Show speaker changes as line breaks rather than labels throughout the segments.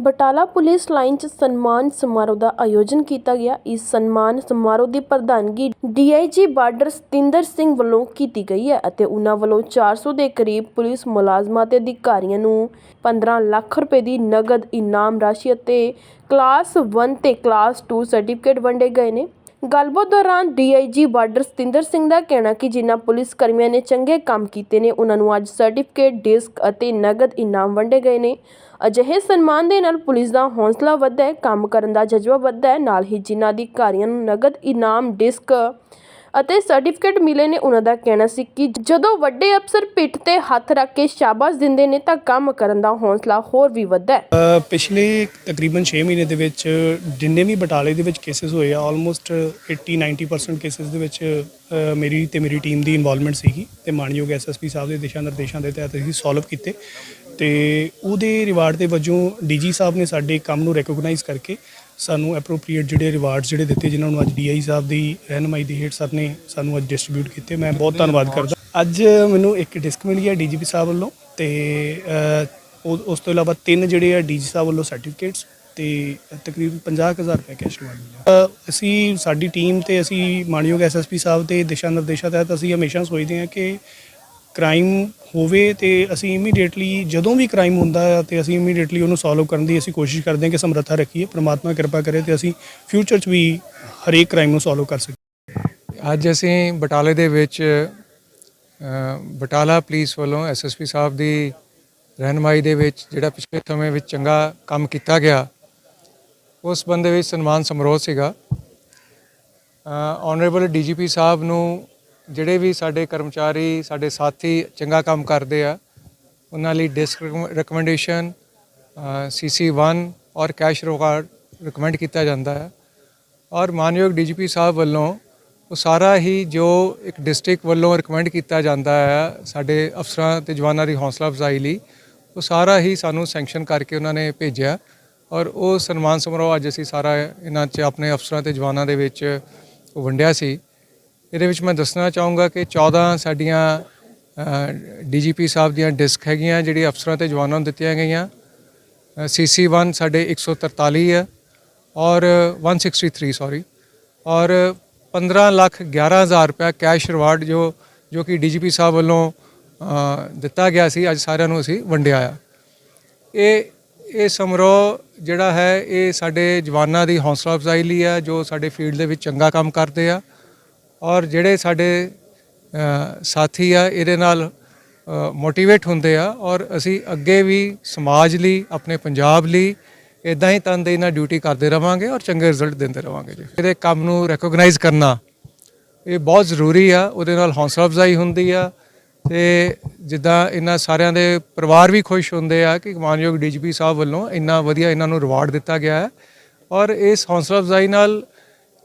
Batala police line 'ਚ ਸਨਮਾਨ ਸਮਾਰੋਹ ਦਾ ਆਯੋਜਨ ਕੀਤਾ ਗਿਆ। ਇਸ ਸਨਮਾਨ ਸਮਾਰੋਹ ਦੀ ਪ੍ਰਧਾਨਗੀ ਡੀਆਈਜੀ ਬਾਰਡਰ ਸਤਿੰਦਰ ਸਿੰਘ ਵੱਲੋਂ ਕੀਤੀ ਗਈ ਹੈ ਅਤੇ ਉਹਨਾਂ ਵੱਲੋਂ 400 ਦੇ ਕਰੀਬ ਪੁਲਿਸ ਮੁਲਾਜ਼ਮਾਂ ਤੇ ਅਧਿਕਾਰੀਆਂ ਨੂੰ 15 ਲੱਖ ਰੁਪਏ ਦੀ ਨਗਦ ਇਨਾਮ ਰਾਸ਼ੀ ਅਤੇ ਕਲਾਸ 1 ਤੇ ਕਲਾਸ 2 ਸਰਟੀਫਿਕੇਟ ਵੰਡੇ ਗਏ ਨੇ। ਗੱਲਬਾਤ ਦੌਰਾਨ ਡੀਆਈਜੀ ਬਾਰਡਰ ਸਤਿੰਦਰ ਸਿੰਘ ਦਾ ਕਹਿਣਾ ਕਿ ਜਿਨ੍ਹਾਂ ਪੁਲਿਸ ਕਰਮੀਆਂ ਨੇ ਚੰਗੇ ਕੰਮ ਕੀਤੇ ਨੇ, ਉਹਨਾਂ ਨੂੰ ਅੱਜ ਸਰਟੀਫਿਕੇਟ, ਡਿਸਕ ਅਤੇ ਨਗਦ ਇਨਾਮ ਵੰਡੇ ਗਏ ਨੇ। ਅਜਿਹੇ ਸਨਮਾਨ ਦੇ ਨਾਲ ਪੁਲਿਸ ਦਾ ਹੌਸਲਾ ਵੱਧਦਾ ਹੈ, ਕੰਮ ਕਰਨ ਦਾ ਜਜ਼ਬਾ ਵੱਧਦਾ ਹੈ, ਨਾਲ ਹੀ ਜਿਨ੍ਹਾਂ ਅਧਿਕਾਰੀਆਂ ਨੂੰ ਨਗਦ ਇਨਾਮ, ਡਿਸਕ ਅਤੇ ਸਰਟੀਫਿਕੇਟ ਮਿਲੇ ਨੇ ਉਹਨਾਂ ਦਾ ਕਹਿਣਾ ਸੀ ਕਿ ਜਦੋਂ ਵੱਡੇ ਅਫਸਰ ਪਿੱਠ ਤੇ ਹੱਥ ਰੱਖ ਕੇ ਸ਼ਾਬਾਸ਼ ਦਿੰਦੇ ਨੇ ਤਾਂ ਕੰਮ ਕਰਨ ਦਾ ਹੌਸਲਾ ਹੋਰ ਵੀ ਵੱਧਦਾ ਹੈ।
ਪਿਛਲੇ ਤਕਰੀਬਨ 6 ਮਹੀਨੇ ਦੇ ਵਿੱਚ ਜਿੰਨੇ ਵੀ ਬਟਾਲੇ ਦੇ ਵਿੱਚ ਕੇਸਿਸ ਹੋਏ ਆ ਆਲਮੋਸਟ 80 90% ਕੇਸਿਸ ਦੇ ਵਿੱਚ ਮੇਰੀ ਤੇ ਮੇਰੀ ਟੀਮ ਦੀ ਇਨਵੋਲਵਮੈਂਟ ਸੀਗੀ ਤੇ ਮਾਨਯੋਗ ਐਸਐਸਪੀ ਸਾਹਿਬ ਦੇ ਦਿਸ਼ਾ ਨਿਰਦੇਸ਼ਾਂ ਦੇ ਤਹਿਤ ਅਸੀਂ ਸੋਲਵ ਕੀਤੇ ਤੇ ਉਹਦੇ ਰਿਵਾਰਡ ਦੇ ਵਜੋਂ ਡੀਜੀ ਸਾਹਿਬ ਨੇ ਸਾਡੇ ਕੰਮ ਨੂੰ ਰੈਕੋਗਨਾਈਜ਼ ਕਰਕੇ ਸਾਨੂੰ ਐਪਰੋਪ੍ਰੀਏਟ ਜਿਹੜੇ ਰਿਵਾਰਡਸ ਜਿਹੜੇ ਦਿੱਤੇ ਜਿਨ੍ਹਾਂ ਨੂੰ ਅੱਜ ਡੀਆਈ ਸਾਹਿਬ ਦੀ ਰਹਿਨਮਾਈ ਦੇ ਹੇਠ ਸਰ ਨੇ ਸਾਨੂੰ ਅੱਜ ਡਿਸਟ੍ਰੀਬਿਊਟ ਕੀਤੇ, ਮੈਂ ਬਹੁਤ ਧੰਨਵਾਦ ਕਰਦਾ। ਅੱਜ ਮੈਨੂੰ ਇੱਕ ਡਿਸਕ ਮਿਲੀ ਹੈ ਡੀਜੀਪੀ ਸਾਹਿਬ ਵੱਲੋਂ ਤੇ ਉਸ ਤੋਂ ਇਲਾਵਾ ਤਿੰਨ ਜਿਹੜੇ ਆ ਡੀਜੀ ਸਾਹਿਬ ਵੱਲੋਂ ਸਰਟੀਫਿਕੇਟਸ ਤੇ ਤਕਰੀਬਨ 50000 ਰੁਪਏ ਕੈਸ਼ ਅਵਾਰਡ ਅਸੀਂ, ਸਾਡੀ ਟੀਮ ਤੇ ਅਸੀਂ ਮਾਨਯੋਗ ਐਸਐਸਪੀ ਸਾਹਿਬ ਦੇ ਦਿਸ਼ਾ ਨਿਰਦੇਸ਼ਾਂ ਤਹਿਤ ਅਸੀਂ ਹਮੇਸ਼ਾ ਸੋਚਦੇ ਹਾਂ ਕਿ ਕ੍ਰਾਈਮ ਹੋਵੇ ਤੇ ਅਸੀਂ ਇਮੀਡੀਏਟਲੀ ਜਦੋਂ ਵੀ ਕ੍ਰਾਈਮ ਹੁੰਦਾ ਹੈ ਤੇ ਅਸੀਂ ਇਮੀਡੀਏਟਲੀ ਉਹਨੂੰ ਸੋਲਵ ਕਰਨ ਦੀ ਅਸੀਂ ਕੋਸ਼ਿਸ਼ ਕਰਦੇ ਹਾਂ ਕਿ ਸਮਰੱਥਾ ਰੱਖੀਏ, ਪ੍ਰਮਾਤਮਾ ਕਿਰਪਾ ਕਰੇ ਤੇ ਅਸੀਂ ਫਿਊਚਰ 'ਚ ਵੀ ਹਰੇਕ ਕ੍ਰਾਈਮ ਨੂੰ ਸੋਲਵ ਕਰ ਸਕੀਏ।
ਅੱਜ ਅਸੀਂ ਬਟਾਲੇ ਦੇ ਵਿੱਚ ਬਟਾਲਾ ਪੁਲਿਸ ਵੱਲੋਂ ਐਸਐਸਪੀ ਸਾਹਿਬ ਦੀ ਰਹਿਨਮਾਈ ਦੇ ਵਿੱਚ, ਜਿਹੜਾ ਪਿਛਲੇ ਸਮੇਂ ਵਿੱਚ ਚੰਗਾ ਕੰਮ ਕੀਤਾ ਗਿਆ, ਉਸ ਬੰਦੇ ਵਿੱਚ ਸਨਮਾਨ ਸਮਾਰੋਹ ਸੀਗਾ। ਆਨਰੇਬਲ ਡੀਜੀਪੀ ਸਾਹਿਬ ਨੂੰ ਜਿਹੜੇ ਵੀ ਸਾਡੇ ਕਰਮਚਾਰੀ, ਸਾਡੇ ਸਾਥੀ ਚੰਗਾ ਕੰਮ ਕਰਦੇ ਆ, ਉਹਨਾਂ ਲਈ ਡਿਸਕ ਰეკਮੈਂਡੇਸ਼ਨ CC1 ਔਰ ਕੈਸ਼ ਰਿਵਾਰਡ ਰეკਮੈਂਡ ਕੀਤਾ ਜਾਂਦਾ ਹੈ। ਔਰ ਮਾਨਯੋਗ ਡੀਜੀਪੀ ਸਾਹਿਬ ਵੱਲੋਂ ਉਹ ਸਾਰਾ ਹੀ ਜੋ ਇੱਕ ਡਿਸਟ੍ਰਿਕਟ ਵੱਲੋਂ ਰეკਮੈਂਡ ਕੀਤਾ ਜਾਂਦਾ ਹੈ ਸਾਡੇ ਅਫਸਰਾਂ ਤੇ ਜਵਾਨਾਂ ਦੀ ਹੌਸਲਾ ਅਫਜ਼ਾਈ ਲਈ, ਉਹ ਸਾਰਾ ਹੀ ਸਾਨੂੰ ਸੈਂਕਸ਼ਨ ਕਰਕੇ ਉਹਨਾਂ ਨੇ ਭੇਜਿਆ। ਔਰ ਉਹ ਸਨਮਾਨ ਸਮਾਰੋਹ ਅੱਜ ਅਸੀਂ ਸਾਰਾ ਇਹਨਾਂ 'ਚ ਆਪਣੇ ਅਫਸਰਾਂ ਤੇ ਜਵਾਨਾਂ ਦੇ ਵਿੱਚ ਵੰਡਿਆ ਸੀ। ਇਹਦੇ ਵਿੱਚ ਮੈਂ ਦੱਸਣਾ ਚਾਹੂੰਗਾ ਕਿ 14 ਸਾਡੀਆਂ ਡੀਜੀਪੀ ਸਾਹਿਬ ਦੀਆਂ ਡਿਸਕ ਹੈਗੀਆਂ, ਜਿਹੜੀ ਅਫਸਰਾਂ ਤੇ ਜਵਾਨਾਂ ਨੂੰ ਦਿੱਤੀਆਂ ਗਈਆਂ। ਸੀਸੀ 1 ਸਾਡੇ 143 ਹੈ ਔਰ 163 ਸੌਰੀ ਔਰ 15 ਲੱਖ 11000 ਰੁਪਏ ਕੈਸ਼ ਰਿਵਾਰਡ ਜੋ ਜੋ ਕਿ ਡੀਜੀਪੀ ਸਾਹਿਬ ਵੱਲੋਂ ਦਿੱਤਾ ਗਿਆ ਸੀ। ਅੱਜ ਸਾਰਿਆਂ ਨੂੰ ਅਸੀਂ ਵੰਡਿਆ ਆ। ਇਹ ਇਹ ਸਮਾਰੋਹ ਜਿਹੜਾ ਹੈ, ਇਹ ਸਾਡੇ ਜਵਾਨਾਂ ਦੀ ਹੌਸਲਾ ਅਫਜ਼ਾਈ ਲਈ ਆ ਜੋ ਸਾਡੇ ਫੀਲਡ ਦੇ ਵਿੱਚ ਚੰਗਾ ਕੰਮ ਕਰਦੇ ਆ। ਔਰ ਜਿਹੜੇ ਸਾਡੇ ਸਾਥੀ ਆ, ਇਹਦੇ ਨਾਲ ਮੋਟੀਵੇਟ ਹੁੰਦੇ ਆ ਔਰ ਅਸੀਂ ਅੱਗੇ ਵੀ ਸਮਾਜ ਲਈ, ਆਪਣੇ ਪੰਜਾਬ ਲਈ ਇਦਾਂ ਹੀ ਤਨਦੇਹੀ ਨਾਲ ਡਿਊਟੀ ਕਰਦੇ ਰਵਾਂਗੇ ਔਰ ਚੰਗੇ ਰਿਜ਼ਲਟ ਦਿੰਦੇ ਰਵਾਂਗੇ ਜੀ। ਇਹਦੇ ਕੰਮ ਨੂੰ ਰੈਕੋਗਨਾਈਜ਼ ਕਰਨਾ, ਇਹ ਬਹੁਤ ਜ਼ਰੂਰੀ ਆ, ਉਹਦੇ ਨਾਲ ਹੌਸਲਾ ਅਫਜ਼ਾਈ ਹੁੰਦੀ ਆ ਤੇ ਜਿੱਦਾਂ ਇਹਨਾਂ ਸਾਰਿਆਂ ਦੇ ਪਰਿਵਾਰ ਵੀ ਖੁਸ਼ ਹੁੰਦੇ ਆ ਕਿ ਮਾਨਯੋਗ ਡੀਜੀਪੀ ਸਾਹਿਬ ਵੱਲੋਂ ਇੰਨਾ ਵਧੀਆ ਇਹਨਾਂ ਨੂੰ ਰਿਵਾਰਡ ਦਿੱਤਾ ਗਿਆ ਹੈ ਔਰ ਇਸ ਹੌਸਲਾ ਅਫਜ਼ਾਈ ਨਾਲ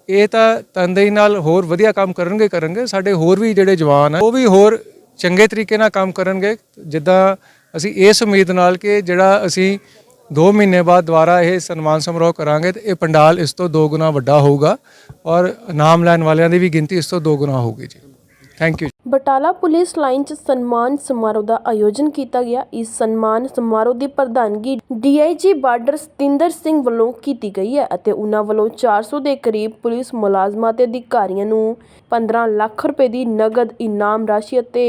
ਇਹ ਤਾਂ ਤਨਦੇਹੀ ਨਾਲ ਹੋਰ ਵਧੀਆ ਕੰਮ ਕਰਨਗੇ ਕਰਨਗੇ। ਸਾਡੇ ਹੋਰ ਵੀ ਜਿਹੜੇ ਜਵਾਨ ਆ, ਉਹ ਵੀ ਹੋਰ ਚੰਗੇ ਤਰੀਕੇ ਨਾਲ ਕੰਮ ਕਰਨਗੇ। ਜਿੱਦਾਂ ਅਸੀਂ ਇਸ ਉਮੀਦ ਨਾਲ ਕਿ ਜਿਹੜਾ ਅਸੀਂ 2 ਮਹੀਨੇ ਬਾਅਦ ਦੁਬਾਰਾ ਇਹ ਸਨਮਾਨ ਸਮਾਰੋਹ ਕਰਾਂਗੇ ਤੇ ਇਹ ਪੰਡਾਲ ਇਸ ਤੋਂ ਦੋ ਗੁਣਾ ਵੱਡਾ ਹੋਊਗਾ ਔਰ ਨਾਮ ਲੈਣ ਵਾਲਿਆਂ ਦੀ ਵੀ ਗਿਣਤੀ ਇਸ ਤੋਂ ਦੋ ਗੁਣਾ ਹੋਊਗੀ ਜੀ। Thank you
Batala police line 'ਚ ਸਨਮਾਨ ਸਮਾਰੋਹ ਦਾ ਆਯੋਜਨ ਕੀਤਾ ਗਿਆ। ਇਸ ਸਨਮਾਨ ਸਮਾਰੋਹ ਦੀ ਪ੍ਰਧਾਨਗੀ ਡੀਆਈਜੀ ਬਾਰਡਰ ਸਤਿੰਦਰ ਸਿੰਘ ਵੱਲੋਂ ਕੀਤੀ ਗਈ ਹੈ ਅਤੇ ਉਹਨਾਂ ਵੱਲੋਂ 400 ਦੇ ਕਰੀਬ ਪੁਲਿਸ ਮੁਲਾਜ਼ਮਾਂ ਤੇ ਅਧਿਕਾਰੀਆਂ ਨੂੰ 15 ਲੱਖ ਰੁਪਏ ਦੀ ਨਗਦ ਇਨਾਮ ਰਾਸ਼ੀ ਅਤੇ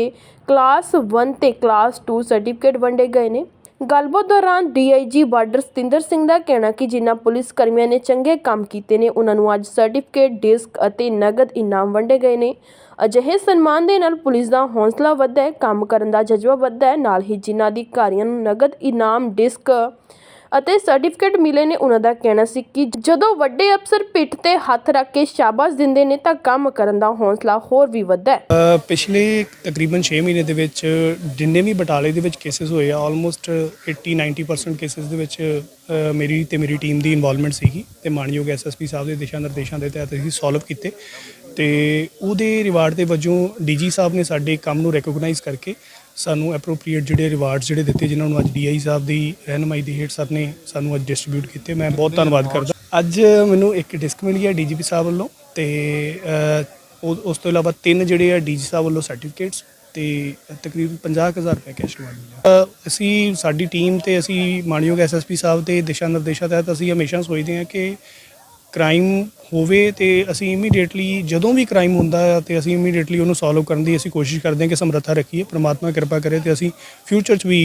ਕਲਾਸ 1 ਤੇ ਕਲਾਸ 2 ਸਰਟੀਫਿਕੇਟ ਵੰਡੇ ਗਏ ਨੇ। ਗੱਲਬਾਤ ਦੌਰਾਨ ਡੀਆਈਜੀ ਬਾਰਡਰ ਸਤਿੰਦਰ ਸਿੰਘ ਦਾ ਕਹਿਣਾ ਕਿ ਜਿਨ੍ਹਾਂ ਪੁਲਿਸ ਕਰਮੀਆਂ ਨੇ ਚੰਗੇ ਕੰਮ ਕੀਤੇ ਨੇ, ਉਹਨਾਂ ਨੂੰ ਅੱਜ ਸਰਟੀਫਿਕੇਟ, ਡਿਸਕ ਅਤੇ ਨਗਦ ਇਨਾਮ ਵੰਡੇ ਗਏ ਨੇ। ਅਜਿਹੇ ਸਨਮਾਨ ਦੇ ਨਾਲ ਪੁਲਿਸ ਦਾ ਹੌਸਲਾ ਵੱਧਦਾ ਹੈ, ਕੰਮ ਕਰਨ ਦਾ ਜਜ਼ਬਾ ਵੱਧਦਾ ਹੈ, ਨਾਲ ਹੀ ਜਿਨ੍ਹਾਂ ਅਧਿਕਾਰੀਆਂ ਨੂੰ ਨਗਦ ਇਨਾਮ, ਡਿਸਕ ਅਤੇ ਸਰਟੀਫਿਕੇਟ ਮਿਲੇ ਨੇ ਉਹਨਾਂ ਦਾ ਕਹਿਣਾ ਸੀ ਕਿ ਜਦੋਂ ਵੱਡੇ ਅਫਸਰ ਪਿੱਠ ਤੇ ਹੱਥ ਰੱਖ ਕੇ ਸ਼ਾਬਾਸ਼ ਦਿੰਦੇ ਨੇ ਤਾਂ ਕੰਮ ਕਰਨ ਦਾ ਹੌਸਲਾ ਹੋਰ ਵੀ ਵੱਧਦਾ ਹੈ।
ਪਿਛਲੇ ਤਕਰੀਬਨ 6 ਮਹੀਨੇ ਦੇ ਵਿੱਚ ਜਿੰਨੇ ਵੀ ਬਟਾਲੇ ਦੇ ਵਿੱਚ ਕੇਸਿਸ ਹੋਏ ਆ ਆਲਮੋਸਟ 80 90% ਕੇਸਿਸ ਦੇ ਵਿੱਚ ਮੇਰੀ ਤੇ ਮੇਰੀ ਟੀਮ ਦੀ ਇਨਵੋਲਵਮੈਂਟ ਸੀਗੀ ਤੇ ਮਾਨਯੋਗ ਐਸਐਸਪੀ ਸਾਹਿਬ ਦੇ ਦਿਸ਼ਾ ਨਿਰਦੇਸ਼ਾਂ ਦੇ ਤਹਿਤ ਅਸੀਂ ਸੋਲਵ ਕੀਤੇ ਤੇ ਉਹਦੇ ਰਿਵਾਰਡ ਦੇ ਵਜੋਂ ਡੀਜੀ ਸਾਹਿਬ ਨੇ ਸਾਡੇ ਕੰਮ ਨੂੰ ਰੈਕੋਗਨਾਈਜ਼ ਕਰਕੇ ਸਾਨੂੰ ਐਪਰੋਪ੍ਰੀਏਟ ਜਿਹੜੇ ਰਿਵਾਰਡਸ ਜਿਹੜੇ ਦਿੱਤੇ ਜਿਨ੍ਹਾਂ ਨੂੰ ਅੱਜ ਡੀਆਈ ਸਾਹਿਬ ਦੀ ਰਹਿਨਮਾਈ ਦੇ ਹੇਠ ਸਰ ਨੇ ਸਾਨੂੰ ਅੱਜ ਡਿਸਟ੍ਰੀਬਿਊਟ ਕੀਤੇ ਮੈਂ ਬਹੁਤ ਧੰਨਵਾਦ ਕਰਦਾ। ਅੱਜ ਮੈਨੂੰ ਇੱਕ ਡਿਸਕ ਮਿਲੀ ਹੈ ਡੀਜੀਪੀ ਸਾਹਿਬ ਵੱਲੋਂ ਤੇ ਉਸ ਤੋਂ ਇਲਾਵਾ ਤਿੰਨ ਜਿਹੜੇ ਆ ਡੀਜੀ ਸਾਹਿਬ ਵੱਲੋਂ ਸਰਟੀਫਿਕੇਟਸ ਤੇ ਤਕਰੀਬਨ 50000 ਰੁਪਏ ਕੈਸ਼ ਰਿਵਾਰਡ ਮਿਲਿਆ। ਅਸੀਂ ਸਾਡੀ ਟੀਮ ਤੇ ਅਸੀਂ ਮਾਨਯੋਗ ਐਸਐਸਪੀ ਸਾਹਿਬ ਦੇ ਦਿਸ਼ਾ ਨਿਰਦੇਸ਼ਾਂ ਤਹਿਤ ਅਸੀਂ ਹਮੇਸ਼ਾ ਸੋਚਦੇ ਹਾਂ ਕਿ ਕ੍ਰਾਈਮ ਹੋਵੇ ਤੇ ਅਸੀਂ ਇਮੀਡੀਏਟਲੀ ਜਦੋਂ ਵੀ ਕ੍ਰਾਈਮ ਹੁੰਦਾ ਹੈ ਤੇ ਅਸੀਂ ਇਮੀਡੀਏਟਲੀ ਉਹਨੂੰ ਸੋਲਵ ਕਰਨ ਦੀ ਅਸੀਂ ਕੋਸ਼ਿਸ਼ ਕਰਦੇ ਹਾਂ ਕਿ ਸਮਰੱਥਾ ਰੱਖੀਏ, ਪ੍ਰਮਾਤਮਾ ਕਿਰਪਾ ਕਰੇ ਤੇ ਅਸੀਂ ਫਿਊਚਰ 'ਚ ਵੀ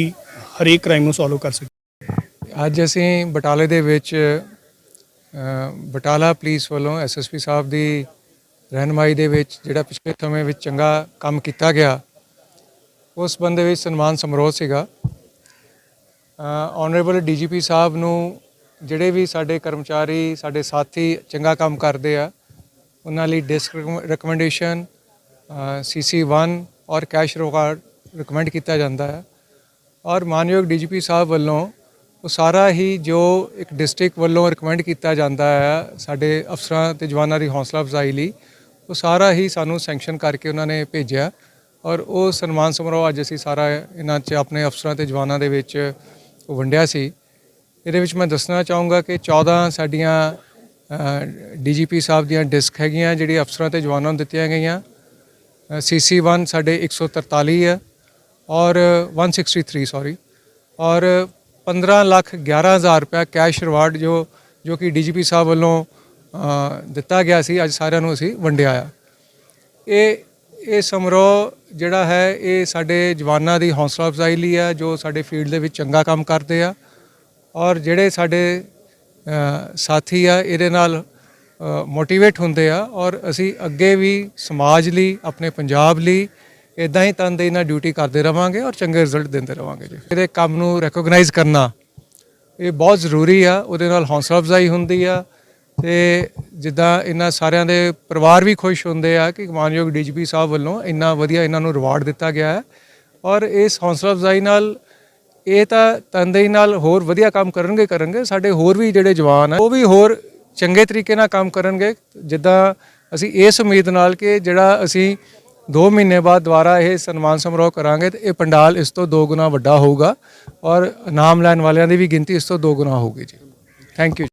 ਹਰੇਕ ਕ੍ਰਾਈਮ ਨੂੰ ਸੋਲਵ ਕਰ ਸਕੀਏ।
ਅੱਜ ਅਸੀਂ ਬਟਾਲੇ ਦੇ ਵਿੱਚ ਬਟਾਲਾ ਪੁਲਿਸ ਵੱਲੋਂ ਐਸਐਸਪੀ ਸਾਹਿਬ ਦੀ ਰਹਿਨਮਾਈ ਦੇ ਵਿੱਚ ਜਿਹੜਾ ਪਿਛਲੇ ਸਮੇਂ ਵਿੱਚ ਚੰਗਾ ਕੰਮ ਕੀਤਾ ਗਿਆ, ਉਸ ਬੰਦੇ ਵਿੱਚ ਸਨਮਾਨ ਸਮਾਰੋਹ ਸੀਗਾ। ਆਨਰੇਬਲ ਡੀਜੀਪੀ ਸਾਹਿਬ ਨੂੰ ਜਿਹੜੇ ਵੀ ਸਾਡੇ ਕਰਮਚਾਰੀ, ਸਾਡੇ ਸਾਥੀ ਚੰਗਾ ਕੰਮ ਕਰਦੇ ਆ, ਉਹਨਾਂ ਲਈ ਡਿਸਕ ਰეკਮੈਂਡੇਸ਼ਨ CC1 ਔਰ ਕੈਸ਼ ਰਿਵਾਰਡ ਰეკਮੈਂਡ ਕੀਤਾ ਜਾਂਦਾ ਹੈ। ਔਰ ਮਾਨਯੋਗ ਡੀਜੀਪੀ ਸਾਹਿਬ ਵੱਲੋਂ ਉਹ ਸਾਰਾ ਹੀ ਜੋ ਇੱਕ ਡਿਸਟ੍ਰਿਕਟ ਵੱਲੋਂ ਰეკਮੈਂਡ ਕੀਤਾ ਜਾਂਦਾ ਹੈ ਸਾਡੇ ਅਫਸਰਾਂ ਤੇ ਜਵਾਨਾਂ ਦੀ ਹੌਸਲਾ ਅਫਜ਼ਾਈ ਲਈ, ਉਹ ਸਾਰਾ ਹੀ ਸਾਨੂੰ ਸੈਂਕਸ਼ਨ ਕਰਕੇ ਉਹਨਾਂ ਨੇ ਭੇਜਿਆ। ਔਰ ਉਹ ਸਨਮਾਨ ਸਮਾਰੋਹ ਅੱਜ ਅਸੀਂ ਸਾਰਾ ਇਹਨਾਂ 'ਚ ਆਪਣੇ ਅਫਸਰਾਂ ਤੇ ਜਵਾਨਾਂ ਦੇ ਵਿੱਚ ਵੰਡਿਆ ਸੀ। ਇਹਦੇ ਵਿੱਚ ਮੈਂ ਦੱਸਣਾ ਚਾਹੂੰਗਾ ਕਿ 14 ਸਾਡੀਆਂ ਡੀਜੀਪੀ ਸਾਹਿਬ ਦੀਆਂ ਡਿਸਕ ਹੈਗੀਆਂ ਜਿਹੜੀ ਅਫਸਰਾਂ ਤੇ ਜਵਾਨਾਂ ਨੂੰ ਦਿੱਤੀਆਂ ਗਈਆਂ। ਸੀਸੀ 1 ਸਾਡੇ 143 ਹੈ ਔਰ 163 ਸੌਰੀ ਔਰ 15 ਲੱਖ 11000 ਰੁਪਏ ਕੈਸ਼ ਰਿਵਾਰਡ ਜੋ ਜੋ ਕਿ ਡੀਜੀਪੀ ਸਾਹਿਬ ਵੱਲੋਂ ਦਿੱਤਾ ਗਿਆ ਸੀ। ਅੱਜ ਸਾਰਿਆਂ ਨੂੰ ਅਸੀਂ ਵੰਡਿਆ ਆ। ਇਹ ਇਹ ਸਮਾਰੋਹ ਜਿਹੜਾ ਹੈ, ਇਹ ਸਾਡੇ ਜਵਾਨਾਂ ਦੀ ਹੌਸਲਾ ਅਫਜ਼ਾਈ ਲਈ ਆ ਜੋ ਸਾਡੇ ਫੀਲਡ ਦੇ ਵਿੱਚ ਚੰਗਾ ਕੰਮ ਕਰਦੇ ਆ। ਔਰ ਜਿਹੜੇ ਸਾਡੇ ਸਾਥੀ ਆ, ਇਹਦੇ ਨਾਲ ਮੋਟੀਵੇਟ ਹੁੰਦੇ ਆ ਔਰ ਅਸੀਂ ਅੱਗੇ ਵੀ ਸਮਾਜ ਲਈ, ਆਪਣੇ ਪੰਜਾਬ ਲਈ ਇਦਾਂ ਹੀ ਤਨਦੇਹੀ ਨਾਲ ਡਿਊਟੀ ਕਰਦੇ ਰਵਾਂਗੇ ਔਰ ਚੰਗੇ ਰਿਜ਼ਲਟ ਦਿੰਦੇ ਰਵਾਂਗੇ ਜੀ। ਇਹਦੇ ਕੰਮ ਨੂੰ ਰੈਕੋਗਨਾਈਜ਼ ਕਰਨਾ, ਇਹ ਬਹੁਤ ਜ਼ਰੂਰੀ ਆ, ਉਹਦੇ ਨਾਲ ਹੌਸਲਾ ਅਫਜ਼ਾਈ ਹੁੰਦੀ ਆ ਤੇ ਜਿੱਦਾਂ ਇਹਨਾਂ ਸਾਰਿਆਂ ਦੇ ਪਰਿਵਾਰ ਵੀ ਖੁਸ਼ ਹੁੰਦੇ ਆ ਕਿ ਮਾਨਯੋਗ ਡੀਜੀਪੀ ਸਾਹਿਬ ਵੱਲੋਂ ਇੰਨਾ ਵਧੀਆ ਇਹਨਾਂ ਨੂੰ ਰਿਵਾਰਡ ਦਿੱਤਾ ਗਿਆ ਹੈ ਔਰ ਇਸ ਹੌਸਲਾ ਅਫਜ਼ਾਈ ਨਾਲ ਇਹ ਤਾਂ ਤਨਦੇਹੀ ਨਾਲ ਹੋਰ ਵਧੀਆ ਕੰਮ ਕਰਨਗੇ ਕਰਨਗੇ। ਸਾਡੇ ਹੋਰ ਵੀ ਜਿਹੜੇ ਜਵਾਨ ਆ, ਉਹ ਵੀ ਹੋਰ ਚੰਗੇ ਤਰੀਕੇ ਨਾਲ ਕੰਮ ਕਰਨਗੇ। ਜਿੱਦਾਂ ਅਸੀਂ ਇਸ ਉਮੀਦ ਨਾਲ ਕਿ ਜਿਹੜਾ ਅਸੀਂ 2 ਮਹੀਨੇ ਬਾਅਦ ਦੁਬਾਰਾ ਇਹ ਸਨਮਾਨ ਸਮਾਰੋਹ ਕਰਾਂਗੇ, ਤੇ ਇਹ ਪੰਡਾਲ ਇਸ ਤੋਂ ਦੋ ਗੁਣਾ ਵੱਡਾ ਹੋਊਗਾ। ਔਰ ਨਾਮ ਲੈਣ ਵਾਲਿਆਂ ਦੀ ਵੀ ਗਿਣਤੀ ਇਸ ਤੋਂ ਦੋ ਗੁਣਾ ਹੋਊਗੀ ਜੀ। Thank you